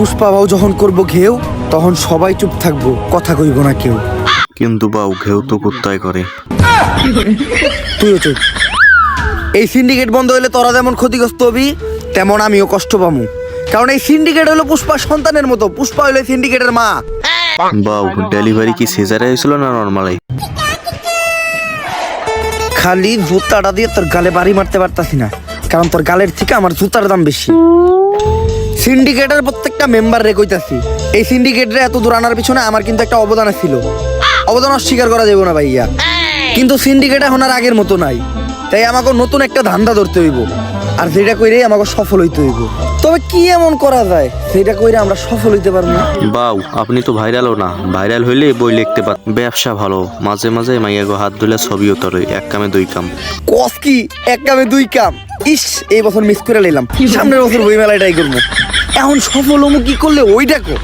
পুষ্পা বাউ যখন করব ঘেউ তখন সবাই চুপ থাকব কথা কইব না কেউ। কিন্তু বাউ ঘেউ তো কুত্তায় করে। তুইও চুপ। এই সিন্ডিকেট বন্ধ হলে তোরা যেমন ক্ষতিগ্রস্ত হবি তেমন আমিও কষ্ট পামু। কারণ এই সিন্ডিকেট হলো পুষ্পা সন্তানের মতো। পুষ্পা হলো সিন্ডিকেটের মা। বাউ ডেলিভারি কি সিজারে হয়েছিল না নর্মালে? খালি জুতাটা দিয়ে তোর গালে বাড়ি মারতে পারতাছি না। কারণ তোর গালের থেকে আমার জুতার দাম বেশি। সিন্ডিকেটের প্রত্যেকটা মেম্বার রে কইতাছি এই সিন্ডিকেটের এত দূর আনার পিছনে আমার কিন্তু একটা অবদান ছিল অবদান অস্বীকার করা যাবে না ভাইয়া। কিন্তু সিন্ডিকেট এখন আর আগের মতো নাই। তাই আমাকে নতুন একটা ধান্দা ধরতে হইব। আর যেটা কইরে আমাকে সফল হইতে হইব। তবে কি এমন করা যায়? সেটা কইরে আমরা সফল হইতে পারব না। বাউ আপনি তো ভাইরালও না। ভাইরাল হইলে বই লিখতে পার ব্যবসা ভালো। মাঝে মাঝে মাইয়া গো হাত ধুলে ছবিও তোরে এক কামে দুই কাম। কস কি? এক কামে দুই কাম। ইস, এই বছর মিস করে নিলাম সামনের বছর বই মেলায় করব। এখন সফল হমু কি করলে? ওইটা কো।